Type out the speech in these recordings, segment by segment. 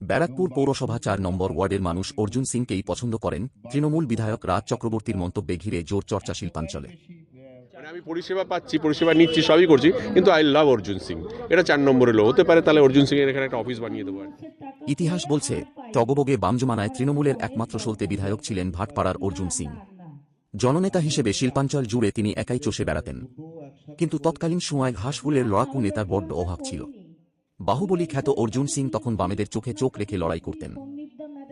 ব্যারাকপুর পৌরসভা চার নম্বর ওয়ার্ডের মানুষ অর্জুন সিংকেই পছন্দ করেন তৃণমূল বিধায়ক রাজ চক্রবর্তীর মন্তব্যে ঘিরে জোর চর্চা শিল্পাঞ্চলে। মানে আমি পরিষেবা পাচ্ছি পরিষেবা নিচ্ছি সবই করছি কিন্তু আই লাভ অর্জুন সিং। এটা চার নম্বরে লো হতে পারে তাহলে অর্জুন সিং এর এখানে একটা অফিস বানিয়ে দেবো ইতিহাস বলছে টগবগে বামজমানায় তৃণমূলের একমাত্র সলতে বিধায়ক ছিলেন ভাটপাড়ার অর্জুন সিং। জননেতা হিসেবে শিল্পাঞ্চল জুড়ে তিনি একাই চষে বেড়াতেন। কিন্তু তৎকালীন সময় ঘাসফুলের লড়াকু নেতার বড্ড অভাব ছিল। বাহুবলী খ্যাত অর্জুন সিং তখন বামেদের চোখে চোখ রেখে লড়াই করতেন।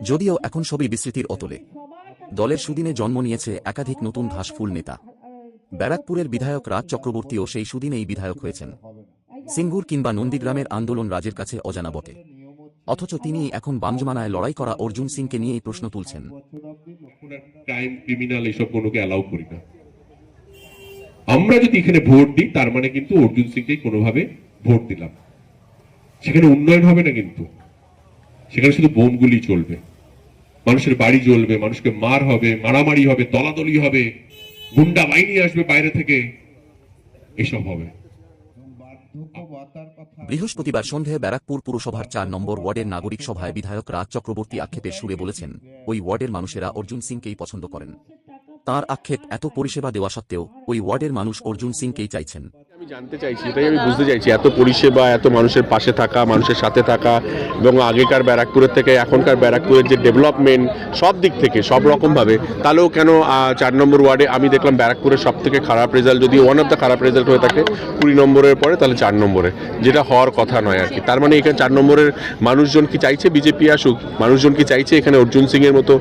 যদিও এখন সবই বিস্মৃতির অতলে। দলের সুদিনে জন্ম নিয়েছে একাধিক নতুন ঘাসফুল নেতা। ব্যারাকপুরের বিধায়ক রাজ চক্রবর্তীও সেই সুদিনেই বিধায়ক হয়েছেন। সিঙ্গুর কিংবা নন্দীগ্রামের আন্দোলন রাজের কাছে অজানা বটে। অথচ তিনি এখন বামজমানায় লড়াই করা অর্জুন সিংকে নিয়েই প্রশ্ন তুলছেন। আমরা যদি এখানে ভোট দিই, তার মানে কিন্তু অর্জুন সিংকে কোনোভাবে ভোট দিলাম। সেখানে উন্নয়ন হবে না কিন্তু। সেখানে শুধু বোমগুলি চলবে। মানুষের বাড়ি জ্বলবে, মানুষকে মার হবে, মারামারি হবে, তলাতলি হবে, গুন্ডা বাহিনী আসবে বাইরে থেকে। এসব হবে। বৃহস্পতিবার সন্ধে ব্যারাকপুর পুরসভার চার নম্বর ওয়ার্ডের নাগরিক সভায় বিধায়ক রাজ চক্রবর্তী আক্ষেপের সুরে বলেছেন, ওই ওয়ার্ডের মানুষেরা অর্জুন সিংকেই পছন্দ করেন। তার আক্ষেপ এত পরিষেবা দেওয়া সত্ত্বেও ওই ওয়ার্ডের মানুষ অর্জুন সিংকেই চাইছেন। আমি জানতে চাইছি, এটাই আমি বুঝতে চাইছি, এত পরিষেবা, এত মানুষের পাশে থাকা, মানুষের সাথে থাকা, এবং আগেকার ব্যারাকপুরের থেকে এখনকার ব্যারাকপুরের যে ডেভেলপমেন্ট সব দিক থেকে, সব রকমভাবে, তাহলেও কেন চার নম্বর ওয়ার্ডে আমি দেখলাম ব্যারাকপুরের সব থেকে খারাপ রেজাল্ট যদি ওয়ান অফ দ্য খারাপ রেজাল্ট হয়ে থাকে, কুড়ি নম্বরের পরে, তাহলে চার নম্বরে, যেটা হওয়ার কথা নয় আর কি। তার মানে এখানে চার নম্বরের মানুষজন কি চাইছে বিজেপি আসুক, মানুষজন কি চাইছে এখানে অর্জুন সিংয়ের মতো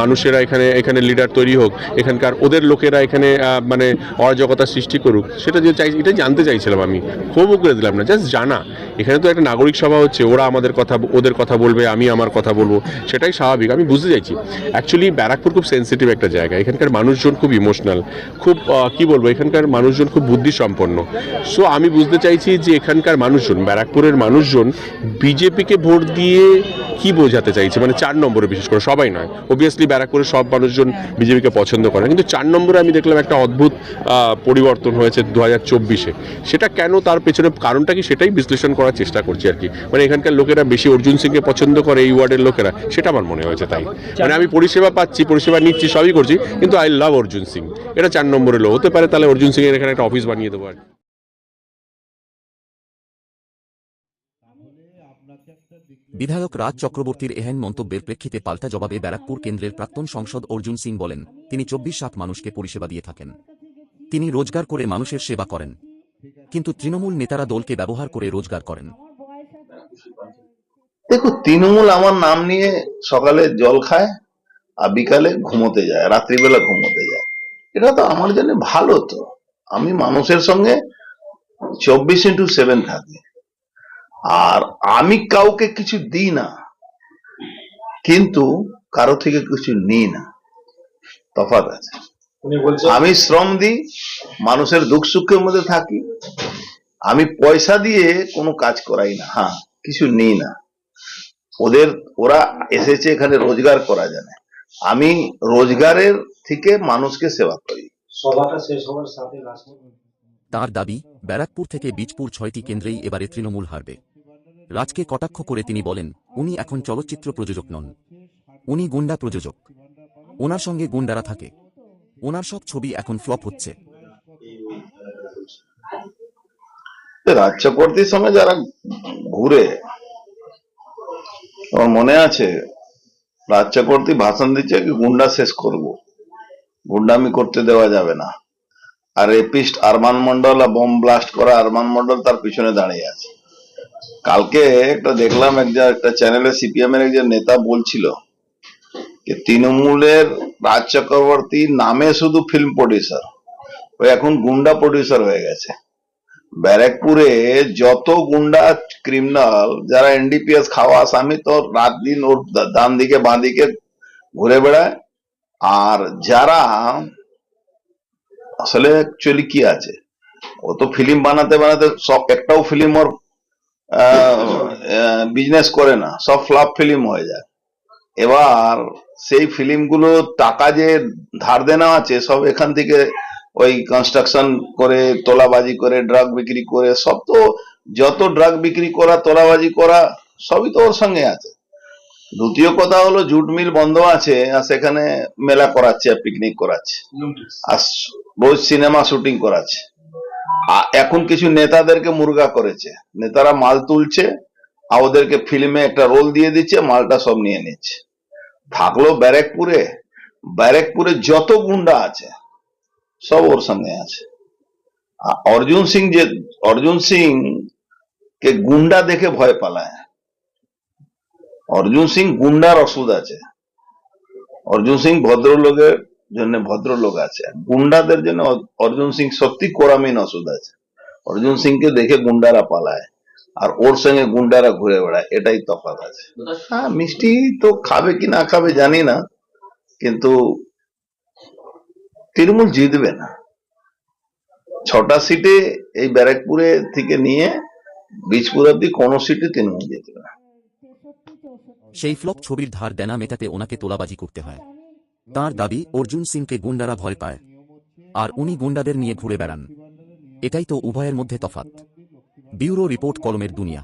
মানুষেরা এখানে এখানে লিডার তৈরি হোক, এখানকার ওদের লোকেরা এখানে মানে অরাজকতা সৃষ্টি করুক, সেটা যে চাই এটা জানতে চাইছিলাম আমি। খুব করে দিলাম না জাস্ট জানা। এখানে তো একটা নাগরিক সভা হচ্ছে, ওরা আমাদের কথা, ওদের কথা বলবে, আমি আমার কথা বলব, সেটাই স্বাভাবিক, আমি বুঝতে চাইছি। অ্যাকচুয়ালি ব্যারাকপুর খুব সেন্সিটিভ একটা জায়গা, এখানকার মানুষজন খুব ইমোশনাল খুব কি বলব, এখানকার মানুষজন খুব বুদ্ধিসম্পন্ন। সো আমি বুঝতে চাইছি যে এখানকার মানুষজন, ব্যারাকপুরের মানুষজন, বিজেপিকে ভোট দিয়ে কি বোঝাতে চাইছে? মানে চার নম্বরে বিশেষ করে সবাই নয়। অবভিয়াসলি ব্যারাকপুরের সব মানুষজন বিজেপিকে পছন্দ করে কিন্তু চার নম্বরে আমি দেখলাম একটা অদ্ভুত পরিবর্তন হয়েছে দু হাজার চব্বিশে। সেটা কেন তার পেছনে কারণটা কি সেটাই বিশ্লেষণ করার চেষ্টা করছি আর কি। মানে এখানকার লোকেরা বেশি অর্জুন সিংকে পছন্দ করে, এই ওয়ার্ডের লোকেরা, সেটা আমার মনে হয়েছে তাই। মানে আমি পরিষেবা পাচ্ছি, পরিষেবা নিচ্ছি, সবই করছি, কিন্তু আই লাভ অর্জুন সিং। এটা চার নম্বরে লো হতে পারে, তাহলে অর্জুন সিং এর এখানে একটা অফিস বানিয়ে দেবো আর কি। বিধায়ক রাজ চক্রবর্তীর এহেন মন্তব্যের প্রেক্ষিতে পাল্টা জবাবে ব্যারাকপুর কেন্দ্রের প্রাক্তন সংসদ অর্জুন সিং বলেন, তিনি চব্বিশ সাত মানুষকে পরিষেবা দিয়ে থাকেন। তিনি রোজগার করে মানুষের সেবা করেন। কিন্তু তৃণমূল নেতারা দলকে ব্যবহার করে রোজগার করেন। দেখো তৃণমূল আমার নাম নিয়ে সকালে জল খায় আর বিকালে ঘুমোতে যায়, রাত্রিবেলা ঘুমোতে যায়। এটা তো আমার জন্য ভালো তো। আমি মানুষের সঙ্গে চব্বিশ ইন্টু সেভেন থাকি। আর আমি কাউকে কিছু দিই না কিন্তু কারও থেকে কিছু নিই না। তফাৎ আছে। আমি শ্রম দিই মানুষের দুঃখ সুখের মধ্যে থাকি আমি পয়সা দিয়ে কোনো কাজ করাই না। হ্যাঁ কিছু নিই না। ওদের ওরা এসেছে এখানে রোজগার করা জানে। আমি রোজগারের থেকে মানুষকে সেবা করি। সভাটা শেষ হওয়ার সাথে লাস্ট তার দাবি ব্যারাকপুর থেকে বীজপুর ছয়টি কেন্দ্রেই এবারে তৃণমূল হারবে। রাজকে কটাক্ষ করে তিনি বলেন, উনি এখন চলচ্চিত্র প্রযোজক নন। উনি গুন্ডা প্রযোজক। ওনার সঙ্গে গুন্ডারা থাকে। ওনার সব ছবি এখন ফ্লপ হচ্ছে। রাজ চক্রবর্তীর সঙ্গে যারা ঘুরে, আমার মনে আছে রাজ চক্রবর্তী ভাষণ দিচ্ছে কি, গুন্ডা শেষ করব। গুন্ডামি করতে দেওয়া যাবে না। আর রেপিস্ট আরমান মন্ডল আর বোম ব্লাস্ট করা আরমান মন্ডল তার পিছনে দাঁড়িয়ে আছে। কালকে একটা দেখলাম একটা একটা চ্যানেলে সিপিএম এর একজন নেতা বলছিল যে তৃণমূলের রাজ চক্রবর্তী নামে শুধু ফিল্ম প্রডিউসার ও এখন গুন্ডা প্রডিউসার হয়ে গেছে। ব্যারাকপুরে যত গুন্ডা ক্রিমিনাল যারা এনডিপিএস খাওয়া আসামি, তো রাত দিন ওর ডান দিকে বাঁ দিকে ঘুরে বেড়ায়। আর যারা, আসলে অ্যাকচুয়ালি কি আছে? ও তো ফিল্ম বানাতে বানাতে সব একটাও ফিল্ম ওর বিজনেস করে না সব ফ্লপ ফিল্ম হয়ে যায়। এবার সেই ফিল্মগুলো টাকা যে ধার দেনা আছে সব এখান থেকে ওই কনস্ট্রাকশন করে তোলাবাজি করে ড্রাগ বিক্রি করে সব তো যত ড্রাগ বিক্রি করা তোলাবাজি করা সবই তো ওর সঙ্গে আছে। দ্বিতীয় কথা হলো জুট মিল বন্ধ আছে আর সেখানে মেলা করাচ্ছে আর পিকনিক করাচ্ছে। আর রোজ সিনেমা শুটিং করাচ্ছে। এখন কিছু নেতাদেরকে মুরগা করেছে। নেতারা মাল তুলছে, আর ওদেরকে ফিল্মে একটা রোল দিয়ে দিচ্ছে, মালটা সব নিয়ে নিচ্ছে। থাকল ব্যারেকপুরে। ব্যারেকপুরে যত গুন্ডা আছে, সব ওর সামনে আছে। অর্জুন সিং যে, অর্জুন সিং কে গুন্ডা দেখে ভয় পালায়। অর্জুন সিং গুন্ডার ওষুধ আছে। অর্জুন সিং ভদ্রলোকের জন্য ভদ্রলোক আছে গুন্ডাদের জন্য অর্জুন সিং সত্যি কোরামিন ওষুধ আছে। অর্জুন সিংকে দেখে গুন্ডারা পালায়, আর ওর সঙ্গে গুন্ডারা ঘুরে বেড়ায়, এটাই তফাৎ আছে। হ্যাঁ মিষ্টি তো খাবে কি না খাবে জানি না, কিন্তু তৃণমূল জিতবে না। ছটা সিটে এই ব্যারাকপুরে থেকে নিয়ে বীজপুর অব্দি কোনো সিটে তৃণমূল জিতবে না। সেই ফ্লপ ছবির ধার দেনা মেটাতে ওনাকে তোলাবাজি করতে হয়। তার দাবি, অর্জুন সিংকে গুন্ডারা ভয় পায়। আর উনি গুন্ডাদের নিয়ে ঘুরে বেড়ান। এটাই তো উভয়ের মধ্যে তফাত ব্যুরো রিপোর্ট, কলমের দুনিয়া।